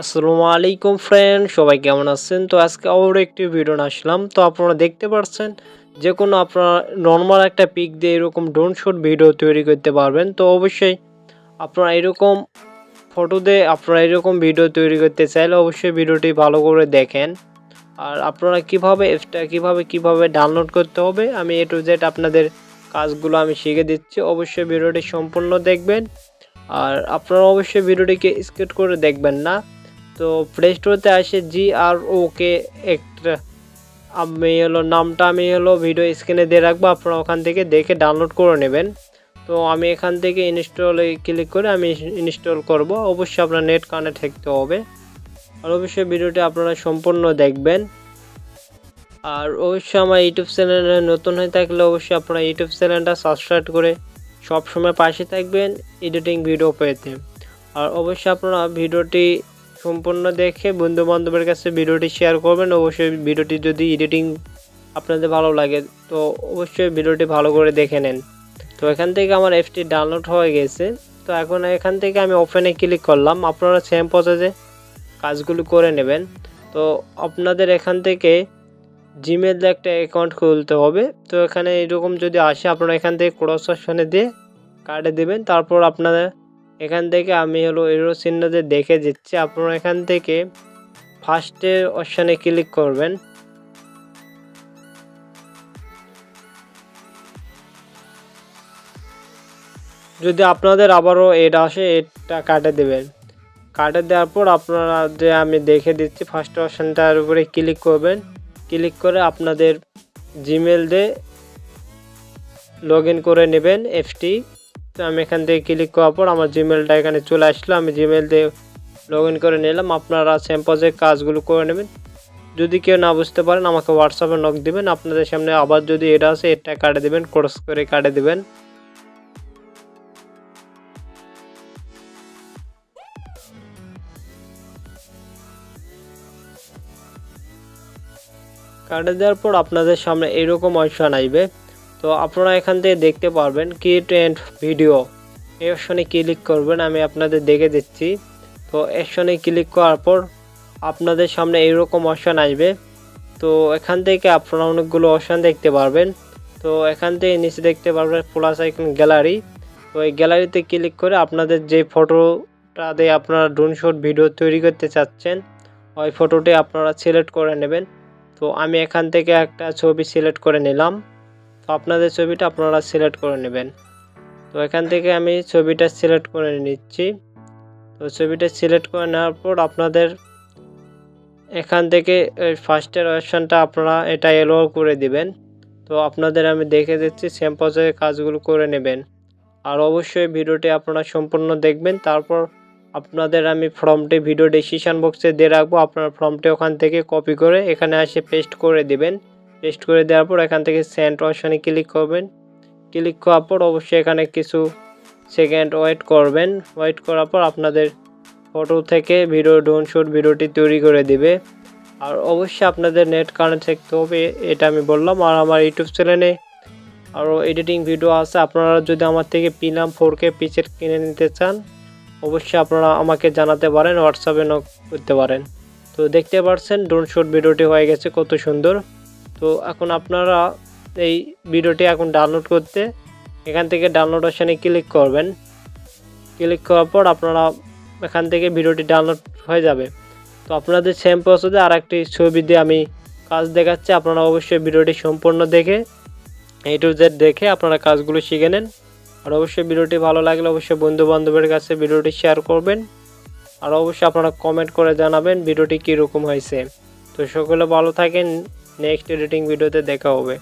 আসসালামু আলাইকুম ফ্রেন্ড সবাই কেমন আছেন? তো আজকে আবারও একটি ভিডিও আসলাম। তো আপনারা দেখতে পাচ্ছেন যে কোনো আপনারা নর্মাল একটা পিক দিয়ে এরকম ড্রোন শুট ভিডিও তৈরি করতে পারবেন। তো অবশ্যই আপনারা এরকম ফটো দিয়ে আপনারা এরকম ভিডিও তৈরি করতে চাইলে অবশ্যই ভিডিওটি ভালো করে দেখেন। আর আপনারা কীভাবে অ্যাপসটা কীভাবে কীভাবে ডাউনলোড করতে হবে, আমি এ টু জেড আপনাদের কাজগুলো আমি শিখে দিচ্ছি। অবশ্যই ভিডিওটি সম্পূর্ণ দেখবেন। আর আপনারা অবশ্যই ভিডিওটিকে স্কিপ করে দেখবেন না। তো প্লে স্টোরতে আসে জি আর ওকে একটা আমি হলো, নামটা আমি হলো ভিডিও স্ক্রিনে দিয়ে রাখব, আপনারা ওখান থেকে দেখে ডাউনলোড করে নেবেন। তো আমি এখান থেকে ইনস্টলে ক্লিক করে আমি ইনস্টল করব, অবশ্যই আপনার নেট কানেক্ট থাকতে হবে। আর অবশ্যই ভিডিওটি আপনারা সম্পূর্ণ দেখবেন। আর অবশ্যই আমার ইউটিউব চ্যানেলে নতুন হয়ে থাকলে অবশ্যই আপনারা ইউটিউব চ্যানেলটা সাবস্ক্রাইব করে সবসময় পাশে থাকবেন এডিটিং ভিডিও পেতে। আর অবশ্যই আপনারা ভিডিওটি সম্পূর্ণ দেখে বন্ধু বান্ধবের কাছে ভিডিওটি শেয়ার করবেন। অবশ্যই ভিডিওটি যদি এডিটিং আপনাদের ভালো লাগে, তো অবশ্যই ভিডিওটি ভালো করে দেখে নেন। তো এখান থেকে আমার অ্যাপটি ডাউনলোড হয়ে গেছে। তো এখন এখান থেকে আমি ওপেনে ক্লিক করলাম। আপনারা সেম প্রসেসে কাজগুলো করে নেবেন। তো আপনাদের এখান থেকে জিমেল একটা অ্যাকাউন্ট খুলতে হবে। তো এখানে এরকম যদি আসে, আপনারা এখান থেকে ক্রস অপশনে দিয়ে কার্ডে দেবেন। তারপর আপনারা এখান থেকে আমি হলো এরো চিহ্নতে দেখে দিচ্ছি। আপনারা এখান থেকে ফার্স্টের অপশানে ক্লিক করবেন। যদি আপনাদের আবারও এটা আসে, এটা কাটে দেবেন। কাটে দেওয়ার পর আপনারা যে আমি দেখে দিচ্ছি ফার্স্ট অপশানটার উপরে ক্লিক করবেন। ক্লিক করে আপনাদের জিমেল দিয়ে লগ করে নেবেন এফটি তো আমি এখান থেকে ক্লিক করার পর আমার জিমেলটা এখানে চলে আসলো। আমি জিমেল দিয়ে লগ করে নিলাম। আপনারা স্যাম্পজে কাজগুলো করে নেবেন। যদি কেউ না বুঝতে পারেন, আমাকে হোয়াটসঅ্যাপে নক দিবেন। আপনাদের সামনে আবার যদি এটা আছে এটা কাটে দেবেন ক্রস করে কাটে দেবেন। কাটে দেওয়ার পর আপনাদের সামনে এরকম অপশন আসবে। তো আপনারা এখান থেকে দেখতে পারবেন কি ট্রেন্ড ভিডিও এই অপশনে ক্লিক করবেন, আমি আপনাদের দেখে দিচ্ছি। তো অপশনে ক্লিক করার পর আপনাদের সামনে এইরকম অপশান আসবে। তো এখান থেকে আপনারা অনেকগুলো অপশান দেখতে পারবেন। তো এখান থেকে নিচে দেখতে পারবেন প্লাস আইকন গ্যালারি তো এই গ্যালারিতে ক্লিক করে আপনাদের যে ফটোটা দিয়ে আপনারা ড্রোন শট ভিডিও তৈরি করতে চাচ্ছেন, ওই ফটোটি আপনারা সিলেক্ট করে নেবেন। তো আমি এখান থেকে একটা ছবি সিলেক্ট করে নিলাম। আপনাদের ছবিটা আপনারা সিলেক্ট করে নেবেন। তো এখান থেকে আমি ছবিটা সিলেক্ট করে নিচ্ছি। তো ছবিটা সিলেক্ট করে নেওয়ার পর আপনাদের এখান থেকে ফার্স্টের অপশানটা আপনারা এটা এলো করে দিবেন। তো আপনাদের আমি দেখে দিচ্ছি সেম পর্যায়ে কাজগুলো করে নেবেন। আর অবশ্যই ভিডিওটি আপনারা সম্পূর্ণ দেখবেন, তারপর আপনাদের আমি ফর্মটি ভিডিও ডিসক্রিপশান বক্সে দিয়ে রাখব। আপনারা ফর্মটি ওখান থেকে কপি করে এখানে এসে পেস্ট করে দিবেন। পেস্ট করে দেওয়ার পর এখান থেকে সেন্ড অপশানে ক্লিক করবেন। ক্লিক করার পর অবশ্যই এখানে কিছু সেকেন্ড ওয়েট করবেন। ওয়েট করার পর আপনাদের ফটো থেকে ভিডিও ডোন শুট ভিডিওটি তৈরি করে দিবে। আর অবশ্যই আপনাদের নেট কানেক্ট থাকতে হবে, এটা আমি বললাম। আর আমার ইউটিউব চ্যানেলে আরও এডিটিং ভিডিও আছে। আপনারা যদি আমার থেকে পিনাম ফোর কে পিচের কিনে নিতে চান, অবশ্যই আপনারা আমাকে জানাতে পারেন, হোয়াটসঅ্যাপে নক করতে পারেন। তো দেখতে পাচ্ছেন ড্রোন শুট ভিডিওটি হয়ে গেছে, কত সুন্দর। তো এখন আপনারা এই ভিডিওটি এখন ডাউনলোড করতে এখান থেকে ডাউনলোড অপশানে ক্লিক করবেন। ক্লিক করার পর আপনারা এখান থেকে ভিডিওটি ডাউনলোড হয়ে যাবে। তো আপনাদের সেম প্রসেসে আর একটি ছবি দিয়ে আমি কাজ দেখাচ্ছি। আপনারা অবশ্যই ভিডিওটি সম্পূর্ণ দেখে এ টু জেড দেখে আপনারা কাজগুলো শিখে নেন। আর অবশ্যই ভিডিওটি ভালো লাগলে অবশ্যই বন্ধু বান্ধবের কাছে ভিডিওটি শেয়ার করবেন। আর অবশ্যই আপনারা কমেন্ট করে জানাবেন ভিডিওটি কীরকম হয়েছে। তো সকলে ভালো থাকেন। নেক্সট এডিটিং ভিডিওতে দেখা হবে